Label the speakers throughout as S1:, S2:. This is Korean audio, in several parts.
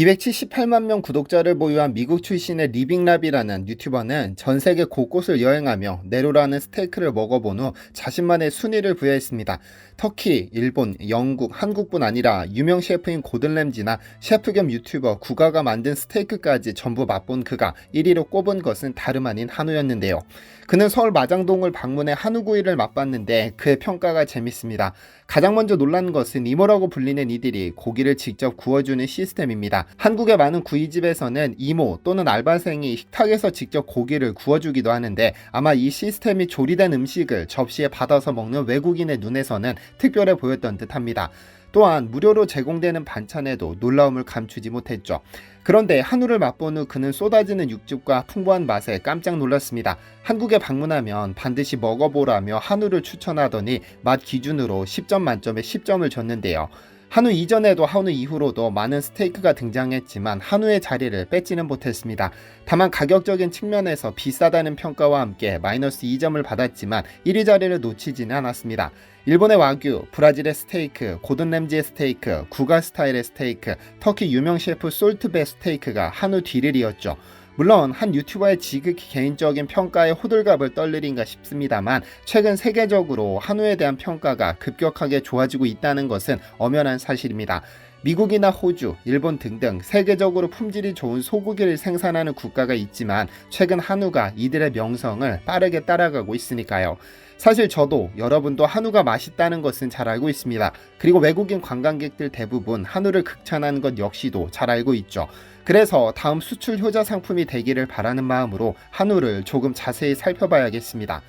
S1: 278만 명 구독자를 보유한 미국 출신의 리빙랍이라는 유튜버는 전 세계 곳곳을 여행하며 네로라는 스테이크를 먹어본 후 자신만의 순위를 부여했습니다. 터키, 일본, 영국, 한국뿐 아니라 유명 셰프인 고든 램지나 셰프 겸 유튜버 구가가 만든 스테이크까지 전부 맛본 그가 1위로 꼽은 것은 다름 아닌 한우였는데요. 그는 서울 마장동을 방문해 한우구이를 맛봤는데 그의 평가가 재밌습니다. 가장 먼저 놀란 것은 이모라고 불리는 이들이 고기를 직접 구워주는 시스템입니다. 한국의 많은 구이집에서는 이모 또는 알바생이 식탁에서 직접 고기를 구워주기도 하는데 아마 이 시스템이 조리된 음식을 접시에 받아서 먹는 외국인의 눈에서는 특별해 보였던 듯 합니다. 또한 무료로 제공되는 반찬에도 놀라움을 감추지 못했죠. 그런데 한우를 맛본 후 그는 쏟아지는 육즙과 풍부한 맛에 깜짝 놀랐습니다. 한국에 방문하면 반드시 먹어보라며 한우를 추천하더니 맛 기준으로 10점 만점에 10점을 줬는데요. 한우 이전에도 한우 이후로도 많은 스테이크가 등장했지만 한우의 자리를 뺏지는 못했습니다. 다만 가격적인 측면에서 비싸다는 평가와 함께 마이너스 2점을 받았지만 1위 자리를 놓치지는 않았습니다. 일본의 와규, 브라질의 스테이크, 고든 램지의 스테이크, 구가 스타일의 스테이크, 터키 유명 셰프 솔트베 스테이크가 한우 뒤를 이었죠. 물론 한 유튜버의 지극히 개인적인 평가에 호들갑을 떨리린가 싶습니다만 최근 세계적으로 한우에 대한 평가가 급격하게 좋아지고 있다는 것은 엄연한 사실입니다. 미국이나 호주, 일본 등등 세계적으로 품질이 좋은 소고기를 생산하는 국가가 있지만 최근 한우가 이들의 명성을 빠르게 따라가고 있으니까요. 사실 저도 여러분도 한우가 맛있다는 것은 잘 알고 있습니다. 그리고 외국인 관광객들 대부분 한우를 극찬하는 것 역시도 잘 알고 있죠. 그래서 다음 수출 효자 상품이 되기를 바라는 마음으로 한우를 조금 자세히 살펴봐야겠습니다.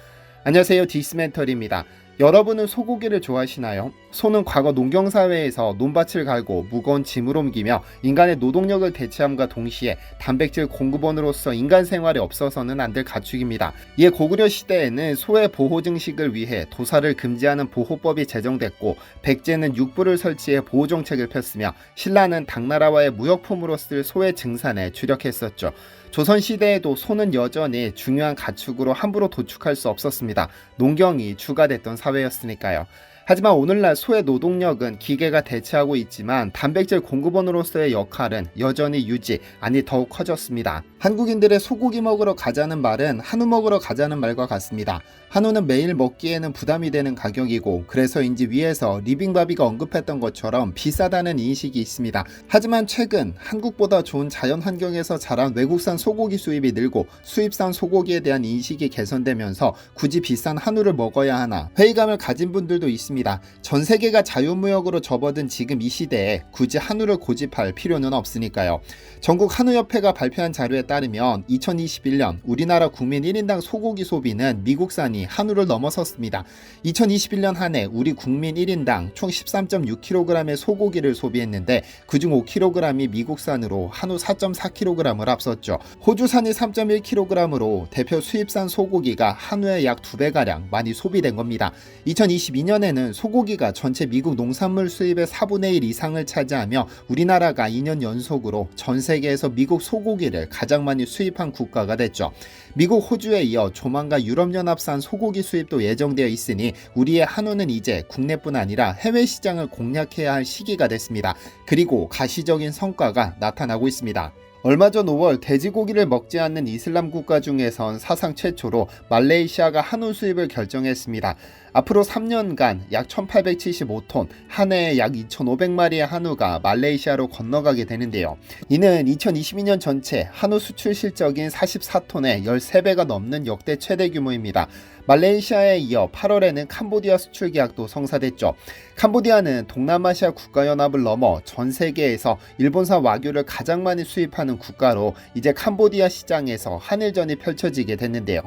S1: 안녕하세요. 디스멘털입니다. 여러분은 소고기를 좋아하시나요? 소는 과거 농경사회에서 논밭을 갈고 무거운 짐을 옮기며 인간의 노동력을 대체함과 동시에 단백질 공급원으로서 인간 생활에 없어서는 안 될 가축입니다. 이에 고구려 시대에는 소의 보호 증식을 위해 도살을 금지하는 보호법이 제정됐고 백제는 육부를 설치해 보호 정책을 폈으며 신라는 당나라와의 무역품으로 쓸 소의 증산에 주력했었죠. 조선 시대에도 소는 여전히 중요한 가축으로 함부로 도축할 수 없었습니다. 농경이 주가 됐던 사회였으니까요. 하지만 오늘날 소의 노동력은 기계가 대체하고 있지만 단백질 공급원으로서의 역할은 여전히 유지, 아니 더욱 커졌습니다. 한국인들의 소고기 먹으러 가자는 말은 한우 먹으러 가자는 말과 같습니다. 한우는 매일 먹기에는 부담이 되는 가격이고 그래서인지 위에서 리빙바비가 언급했던 것처럼 비싸다는 인식이 있습니다. 하지만 최근 한국보다 좋은 자연 환경에서 자란 외국산 소고기 수입이 늘고 수입산 소고기에 대한 인식이 개선되면서 굳이 비싼 한우를 먹어야 하나 회의감을 가진 분들도 있습니다. 전 세계가 자유무역으로 접어든 지금 이 시대에 굳이 한우를 고집할 필요는 없으니까요. 전국 한우협회가 발표한 자료에 따르면 2021년 우리나라 국민 1인당 소고기 소비는 미국산이 한우를 넘어섰습니다. 2021년 한 해 우리 국민 1인당 총 13.6kg의 소고기를 소비했는데 그중 5kg이 미국산으로 한우 4.4kg을 앞섰죠. 호주산이 3.1kg으로 대표 수입산 소고기가 한우의 약 2배가량 많이 소비된 겁니다. 2022년에는 소고기가 전체 미국 농산물 수입의 4분의 1 이상을 차지하며 우리나라가 2년 연속으로 전 세계에서 미국 소고기를 가장 많이 수입한 국가가 됐죠. 미국 호주에 이어 조만간 유럽연합산 소고기 수입도 예정되어 있으니 우리의 한우는 이제 국내뿐 아니라 해외 시장을 공략해야 할 시기가 됐습니다. 그리고 가시적인 성과가 나타나고 있습니다. 얼마 전 5월 돼지고기를 먹지 않는 이슬람 국가 중에선 사상 최초로 말레이시아가 한우 수입을 결정했습니다. 앞으로 3년간 약 1875톤, 한 해에 약 2500마리의 한우가 말레이시아로 건너가게 되는데요. 이는 2022년 전체 한우 수출 실적인 44톤의 13배가 넘는 역대 최대 규모입니다. 말레이시아에 이어 8월에는 캄보디아 수출 계약도 성사됐죠. 캄보디아는 동남아시아 국가연합을 넘어 전 세계에서 일본산 와규를 가장 많이 수입하는 국가로 이제 캄보디아 시장에서 한일전이 펼쳐지게 됐는데요.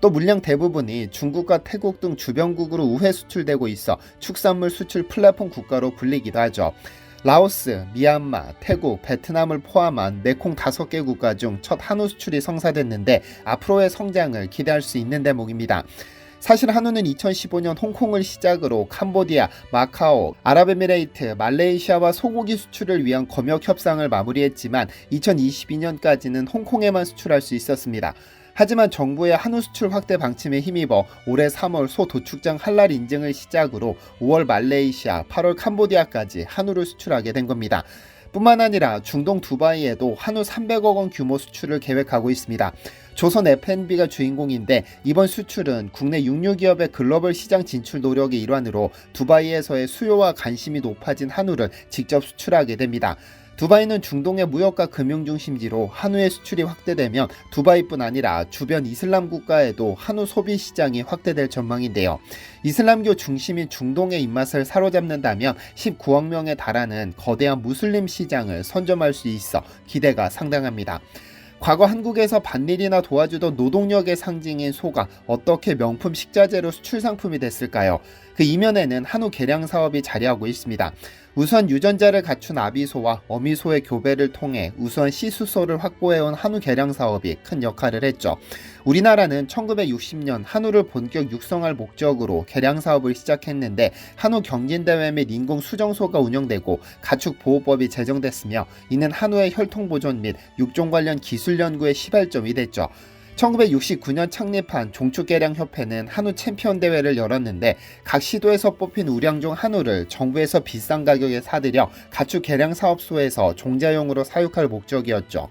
S1: 또 물량 대부분이 중국과 태국 등 주변국으로 우회 수출되고 있어 축산물 수출 플랫폼 국가로 불리기도 하죠. 라오스, 미얀마, 태국, 베트남을 포함한 메콩 5개 국가 중 첫 한우 수출이 성사됐는데 앞으로의 성장을 기대할 수 있는 대목입니다. 사실 한우는 2015년 홍콩을 시작으로 캄보디아, 마카오, 아랍에미레이트, 말레이시아와 소고기 수출을 위한 검역 협상을 마무리했지만 2022년까지는 홍콩에만 수출할 수 있었습니다. 하지만 정부의 한우 수출 확대 방침에 힘입어 올해 3월 소 도축장 할랄 인증을 시작으로 5월 말레이시아, 8월 캄보디아까지 한우를 수출하게 된 겁니다. 뿐만 아니라 중동 두바이에도 한우 300억 원 규모 수출을 계획하고 있습니다. 조선 F&B가 주인공인데 이번 수출은 국내 육류 기업의 글로벌 시장 진출 노력의 일환으로 두바이에서의 수요와 관심이 높아진 한우를 직접 수출하게 됩니다. 두바이는 중동의 무역과 금융 중심지로 한우의 수출이 확대되면 두바이뿐 아니라 주변 이슬람 국가에도 한우 소비 시장이 확대될 전망인데요. 이슬람교 중심인 중동의 입맛을 사로잡는다면 19억 명에 달하는 거대한 무슬림 시장을 선점할 수 있어 기대가 상당합니다. 과거 한국에서 반일이나 도와주던 노동력의 상징인 소가 어떻게 명품 식자재로 수출 상품이 됐을까요? 그 이면에는 한우 개량 사업이 자리하고 있습니다. 우선 유전자를 갖춘 아비소와 어미소의 교배를 통해 우수한 시수소를 확보해온 한우 개량 사업이 큰 역할을 했죠. 우리나라는 1960년 한우를 본격 육성할 목적으로 개량 사업을 시작했는데 한우 경진대회 및 인공 수정소가 운영되고 가축 보호법이 제정됐으며 이는 한우의 혈통 보존 및 육종 관련 기술 연구의 시발점이 됐죠. 1969년 창립한 종축개량협회는 한우 챔피언 대회를 열었는데 각 시도에서 뽑힌 우량종 한우를 정부에서 비싼 가격에 사들여 가축 개량 사업소에서 종자용으로 사육할 목적이었죠.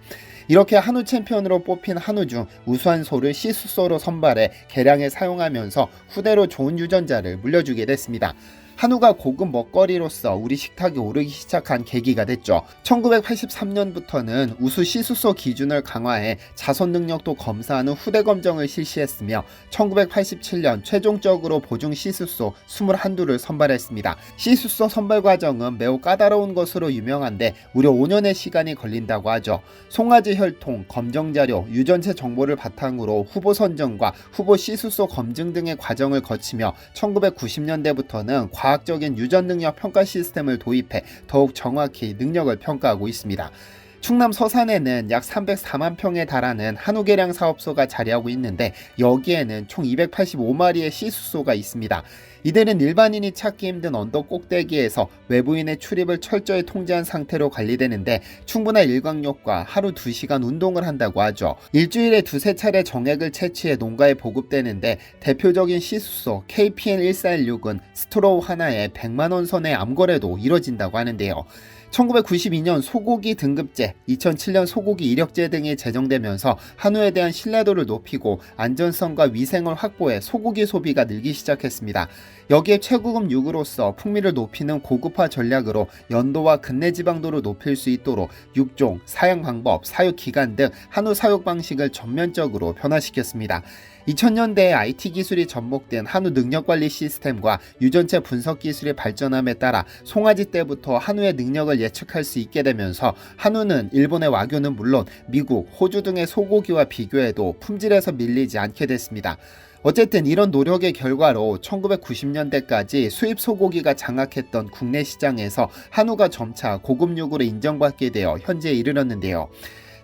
S1: 이렇게 한우 챔피언으로 뽑힌 한우 중 우수한 소를 시수소로 선발해 개량에 사용하면서 후대로 좋은 유전자를 물려주게 됐습니다. 한우가 고급 먹거리로서 우리 식탁에 오르기 시작한 계기가 됐죠. 1983년부터는 우수 시수소 기준을 강화해 자손 능력도 검사하는 후대 검정을 실시했으며 1987년 최종적으로 보증 시수소 21두를 선발했습니다. 시수소 선발 과정은 매우 까다로운 것으로 유명한데 무려 5년의 시간이 걸린다고 하죠. 송아지 혈통, 검정 자료, 유전체 정보를 바탕으로 후보 선정과 후보 시수소 검증 등의 과정을 거치며 1990년대부터는 과 학적인 유전 능력 평가 시스템을 도입해 더욱 정확히 능력을 평가하고 있습니다. 충남 서산에는 약 304만 평에 달하는 한우 개량 사업소가 자리하고 있는데 여기에는 총 285마리의 시수소가 있습니다. 이들은 일반인이 찾기 힘든 언덕 꼭대기에서 외부인의 출입을 철저히 통제한 상태로 관리되는데 충분한 일광욕과 하루 2시간 운동을 한다고 하죠. 일주일에 두세 차례 정액을 채취해 농가에 보급되는데 대표적인 시수소 KPN1416은 스트로우 하나에 100만원 선의 암거래도 이뤄진다고 하는데요. 1992년 소고기 등급제, 2007년 소고기 이력제 등이 제정되면서 한우에 대한 신뢰도를 높이고 안전성과 위생을 확보해 소고기 소비가 늘기 시작했습니다. 여기에 최고급 육으로서 풍미를 높이는 고급화 전략으로 연도와 근내 지방도를 높일 수 있도록 육종, 사양 방법, 사육 기간 등 한우 사육 방식을 전면적으로 변화시켰습니다. 2000년대에 IT 기술이 접목된 한우 능력관리 시스템과 유전체 분석 기술이 발전함에 따라 송아지 때부터 한우의 능력을 예측할 수 있게 되면서 한우는 일본의 와규는 물론 미국, 호주 등의 소고기와 비교해도 품질에서 밀리지 않게 됐습니다. 어쨌든 이런 노력의 결과로 1990년대까지 수입 소고기가 장악했던 국내 시장에서 한우가 점차 고급육으로 인정받게 되어 현재에 이르렀는데요.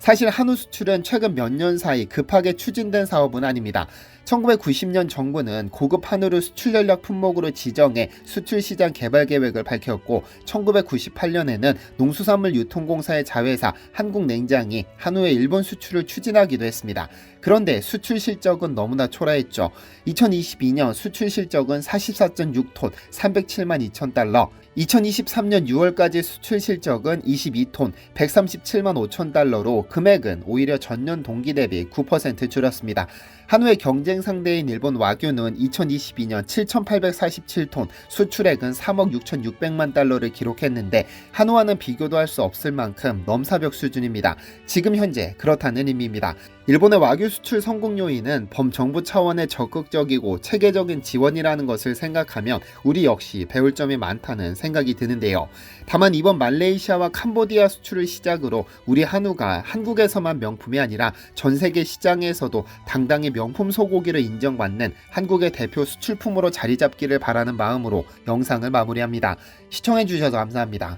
S1: 사실 한우 수출은 최근 몇 년 사이 급하게 추진된 사업은 아닙니다. 1990년 정부는 고급 한우를 수출 전략 품목으로 지정해 수출 시장 개발 계획을 밝혔고 1998년에는 농수산물 유통공사의 자회사 한국냉장이 한우의 일본 수출을 추진하기도 했습니다. 그런데 수출 실적은 너무나 초라했죠. 2022년 수출 실적은 44.6톤 307만 2천 달러, 2023년 6월까지 수출 실적은 22톤 137만 5천 달러로 금액은 오히려 전년 동기 대비 9% 줄었습니다. 한우의 경쟁 상대인 일본 와규는 2022년 7,847톤, 수출액은 3억 6,600만 달러를 기록했는데 한우와는 비교도 할 수 없을 만큼 넘사벽 수준입니다. 지금 현재 그렇다는 의미입니다. 일본의 와규 수출 성공 요인은 범정부 차원의 적극적이고 체계적인 지원이라는 것을 생각하면 우리 역시 배울 점이 많다는 생각이 드는데요. 다만 이번 말레이시아와 캄보디아 수출을 시작으로 우리 한우가 한국에서만 명품이 아니라 전 세계 시장에서도 당당히 명품 소고기를 인정받는 한국의 대표 수출품으로 자리 잡기를 바라는 마음으로 영상을 마무리합니다. 시청해주셔서 감사합니다.